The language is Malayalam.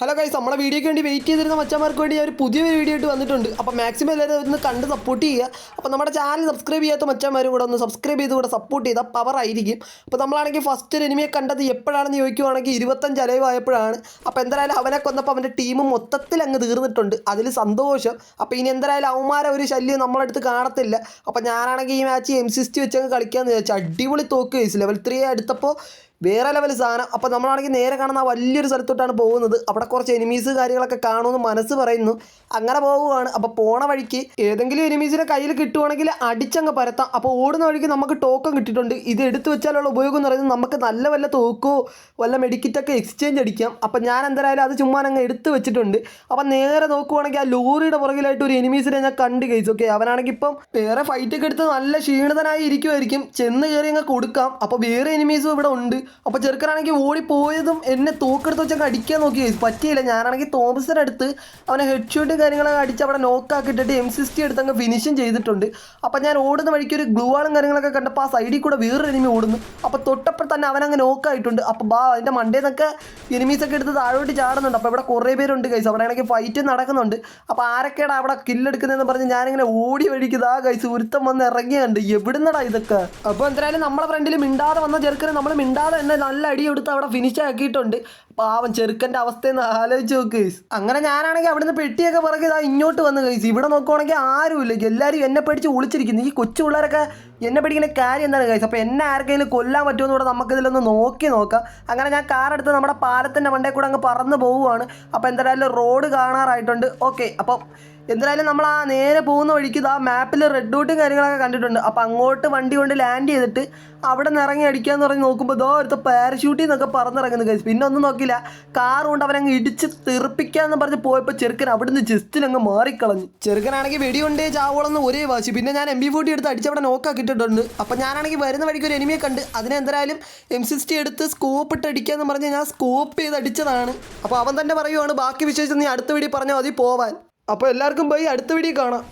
ഹലോ ഗൈസ് നമ്മുടെ വീഡിയോയ്ക്ക് വേണ്ടി വെയിറ്റ് ചെയ്തിരുന്ന മച്ചന്മാർക്ക് വേണ്ടി ഞാൻ ഒരു പുതിയൊരു വീഡിയോ ആയിട്ട് വന്നിട്ടുണ്ട്. അപ്പോൾ മാക്സിമം എല്ലാവരും ഒന്ന് കണ്ട് സപ്പോർട്ട് ചെയ്യുക. അപ്പോൾ നമ്മുടെ ചാനൽ സബ്സ്ക്രൈബ് ചെയ്യാത്ത മച്ചന്മാരും കൂടെ ഒന്ന് സബ്സ്ക്രൈബ് ചെയ്ത് കൂടെ സപ്പോർട്ട് ചെയ്താൽ പവർ ആയിരിക്കും. അപ്പോൾ നമ്മളാണെങ്കിൽ ഫസ്റ്റ് ഒരു എനിമിയെ കണ്ടത് എപ്പോഴാണെന്ന് ചോദിക്കുവാണെങ്കിൽ ഇരുപത്തഞ്ച് അലവായപ്പോഴാണ് അപ്പോൾ എന്തായാലും അവനെ കൊന്നപ്പോൾ അവന്റെ ടീം മൊത്തത്തിൽ അങ്ങ് തീർന്നിട്ടുണ്ട്. അതിൽ സന്തോഷം. അപ്പോൾ ഇനി എന്തായാലും അവന്മാരെ ഒരു ശല്യം നമ്മളടുത്ത് കാണത്തില്ല. അപ്പോൾ ഞാനാണെങ്കിൽ ഈ മാച്ച് എം സിക്സ്റ്റി വെച്ചങ്ങ് കളിക്കാമെന്ന് വിചാരിച്ചു അടിപൊളി തോക്ക് കേസ് ലെവൽ ത്രീ എടുത്തപ്പോൾ വേറെ ലെവൽ സാധനം. അപ്പോൾ നമ്മളാണെങ്കിൽ നേരെ കാണുന്ന വലിയൊരു സ്ഥലത്തോട്ടാണ് പോകുന്നത്. അവിടെ കുറച്ച് എനിമീസ് കാര്യങ്ങളൊക്കെ കാണുമെന്ന് മനസ്സ് പറയുന്നു. അങ്ങനെ പോവുകയാണ് അപ്പോൾ പോണ വഴിക്ക് ഏതെങ്കിലും എനിമീസിനെ കയ്യിൽ കിട്ടുവാണെങ്കിൽ അടിച്ചങ്ങ് പരത്താം. അപ്പോൾ ഓടുന്ന വഴിക്ക് നമുക്ക് ടോക്കൺ കിട്ടിയിട്ടുണ്ട്. ഇത് എടുത്തു വെച്ചാലുള്ള ഉപയോഗം എന്ന് പറയുന്നത് നമുക്ക് നല്ല വല്ല തോക്കോ വല്ല മെഡിക്കറ്റൊക്കെ എക്സ്ചേഞ്ച് അടിക്കാം. അപ്പോൾ ഞാൻ എന്തായാലും അത് ചുമ്മാ അങ്ങ് എടുത്ത് വെച്ചിട്ടുണ്ട്. അപ്പം നേരെ നോക്കുവാണെങ്കിൽ ആ ലോറിയുടെ പുറകിലായിട്ട് ഒരു എനിമീസിനെ ഞാൻ കണ്ട് കഴിച്ചു ഓക്കെ അവനാണെങ്കിൽ ഇപ്പം വേറെ ഫൈറ്റൊക്കെ എടുത്ത് നല്ല ക്ഷീണിതനായി ഇരിക്കുമായിരിക്കും ചെന്ന് കയറി അങ്ങ് കൊടുക്കാം. അപ്പോൾ വേറെ എനിമീസും ഇവിടെ ഉണ്ട്. അപ്പോൾ ചെറുക്കനാണെങ്കിൽ ഓടിപ്പോയതും എന്നെ തൂക്കെടുത്ത് വെച്ചങ്ങ് അടിക്കാൻ നോക്കി. പറ്റിയില്ല. ഞാനാണെങ്കിൽ തോമസിന്റെ അടുത്ത് അവനെ ഹെഡ് ഷൂട്ട് കാര്യങ്ങളൊക്കെ അടിച്ച് അവിടെ നോക്കാക്കിയിട്ടിട്ട് എം സിക്സ്റ്റി എടുത്ത് അങ്ങ് ഫിനിഷും ചെയ്തിട്ടുണ്ട്. അപ്പോൾ ഞാൻ ഓടുന്ന വഴിക്ക് ഒരു ഗ്ലൂവാളും കാര്യങ്ങളൊക്കെ കണ്ടപ്പോൾ ആ സൈഡിൽ കൂടെ വേറൊരു എനിമി ഓടുന്നു. അപ്പോൾ തൊട്ടപ്പോൾ തന്നെ അവനങ്ങ് നോക്കായിട്ടുണ്ട് അപ്പോൾ ബാ അതിന്റെ മണ്ടേന്നൊക്കെ എനിമീസൊക്കെ എടുത്ത് താഴോട്ട് ചാടുന്നുണ്ട്. അപ്പോൾ ഇവിടെ കുറേ പേരുണ്ട് കൈസ് അവിടെ ആണെങ്കിൽ ഫൈറ്റ് നടക്കുന്നുണ്ട്. അപ്പോൾ ആരൊക്കെയാണ് അവിടെ കില്ലെടുക്കുന്നതെന്ന് പറഞ്ഞ് ഞാനിങ്ങനെ ഓടി വഴിക്കുന്നത് ആ കൈസ് ഒരുത്തം വന്ന് ഇറങ്ങിയുണ്ട്. എവിടുന്നടാ ഇതൊക്കെ? അപ്പോൾ എന്തായാലും നമ്മളെ ഫ്രണ്ടിൽ മിണ്ടാതെ വന്ന ചെറുക്കനെ നമ്മൾ മിണ്ടാതെ തന്നെ നല്ല അടി കൊടുത്ത് അവിടെ ഫിനിഷ് ആക്കിയിട്ടുണ്ട്. പാവം ചെറുക്കന്റെ അവസ്ഥ എന്ന് ആലോചിച്ച് നോക്ക്. അങ്ങനെ ഞാനാണെങ്കിൽ അവിടുന്ന് പെട്ടിയൊക്കെ പിറകെ ഇതാ ഇങ്ങോട്ട് വന്ന് ഗൈസ് ഇവിടെ നോക്കുവാണെങ്കിൽ ആരുമില്ല. എല്ലാവരും എന്നെ പഠിച്ച് ഒളിച്ചിരിക്കുന്നു. ഈ കൊച്ചു പിള്ളേരൊക്കെ എന്നെ പേടിക്കുന്ന കാര്യം എന്താണ് ഗൈസ് അപ്പോൾ എന്നെ ആർക്കെങ്കിലും കൊല്ലാൻ പറ്റുമെന്ന് കൂടെ നമുക്കിതിലൊന്ന് നോക്കി നോക്കാം. അങ്ങനെ ഞാൻ കാർ എടുത്ത് നമ്മുടെ പാലത്തിന്റെ മണ്ടേ കൂടെ അങ്ങ് പറന്ന് പോവുകയാണ്. അപ്പോൾ എന്തായാലും റോഡ് കാണാറായിട്ടുണ്ട്. ഓക്കെ അപ്പോൾ എന്തായാലും നമ്മൾ ആ നേരെ പോകുന്ന വഴിക്ക് ആ മാപ്പിൽ റെഡ് ഡോട്ടും കാര്യങ്ങളൊക്കെ കണ്ടിട്ടുണ്ട്. അപ്പോൾ അങ്ങോട്ട് വണ്ടി കൊണ്ട് ലാൻഡ് ചെയ്തിട്ട് അവിടെ നിന്ന് ഇറങ്ങി അടിക്കാന്ന് പറഞ്ഞ് നോക്കുമ്പോൾ ഇതോ അടുത്ത പാരഷൂട്ടിൽ നിന്നൊക്കെ പറന്നിറങ്ങുന്നു കഴിച്ചു പിന്നെ ഒന്നും നോക്കില്ല. കാർ കൊണ്ട് അവനങ്ങ് ഇടിച്ച് തെറിപ്പിക്കാന്ന് പറഞ്ഞ് പോയപ്പോൾ ചെറുക്കൻ അവിടുന്ന് ജസ്റ്റിൽ അങ്ങ് മാറിക്കളഞ്ഞു. ചെറുക്കനാണെങ്കിൽ വെടിയുണ്ടേ ചാവോളെന്ന് ഒരേ വാശി. പിന്നെ ഞാൻ എം ബി ഫോർട്ടി എടുത്ത് അടിച്ചവിടെ അവിടെ നോക്കാക്കിയിട്ടുണ്ട് അപ്പോൾ ഞാനാണെങ്കിൽ വരുന്ന വഴിക്ക് ഒരു എനിമിയെ കണ്ട് അതിനെന്തായാലും എം സിക്സ്റ്റി എടുത്ത് സ്കോപ്പ് ഇട്ട് അടിക്കാന്ന് പറഞ്ഞ് ഞാൻ സ്കോപ്പ് ചെയ്ത് അടിച്ചതാണ്. അപ്പോൾ അവൻ തന്നെ പറയുവാണ് ബാക്കി വിശേഷം നീ അടുത്ത വീടി പറഞ്ഞാൽ മതി പോവാൻ. അപ്പോൾ എല്ലാവർക്കും പോയി അടുത്ത വീഡിയോ കാണാം.